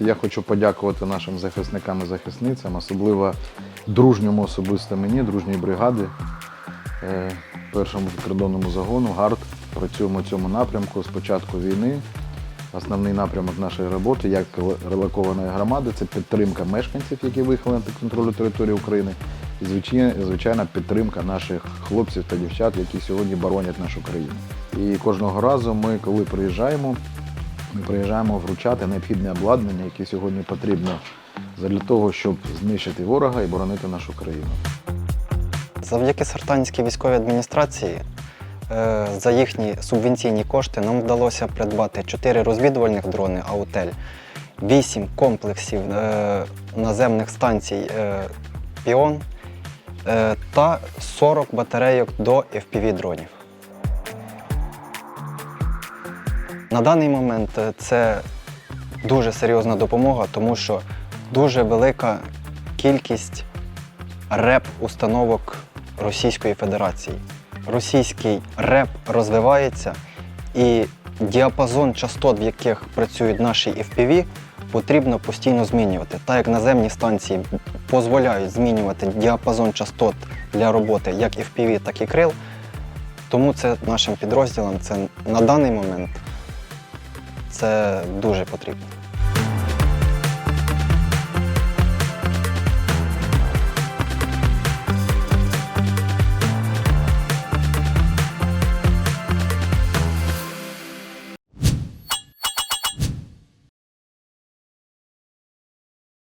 Я хочу подякувати нашим захисникам і захисницям, особливо дружньому особисто мені, дружній бригади, е, першому прикордонному загону ГАРД. Працюємо в цьому напрямку з початку війни. Основний напрямок нашої роботи як релокованої громади це підтримка мешканців, які виїхали на підконтролю території України, і звичайно підтримка наших хлопців та дівчат, які сьогодні боронять нашу країну. І кожного разу ми, коли приїжджаємо, ми приїжджаємо вручати необхідне обладнання, яке сьогодні потрібно для того, щоб знищити ворога і боронити нашу країну. Завдяки Сартанській військовій адміністрації е, за їхні субвенційні кошти нам вдалося придбати 4 розвідувальних дрони Аутель, 8 комплексів е, наземних станцій е, Піон та 40 батарейок до FPV-дронів. На даний момент е, це дуже серйозна допомога, тому що дуже велика кількість реп-установок Російської Федерації. Російський реп розвивається і діапазон частот, в яких працюють наші FPV, потрібно постійно змінювати. Так як наземні станції дозволяють змінювати діапазон частот для роботи як FPV, так і крил. Тому це нашим підрозділам це на даний момент це дуже потрібно.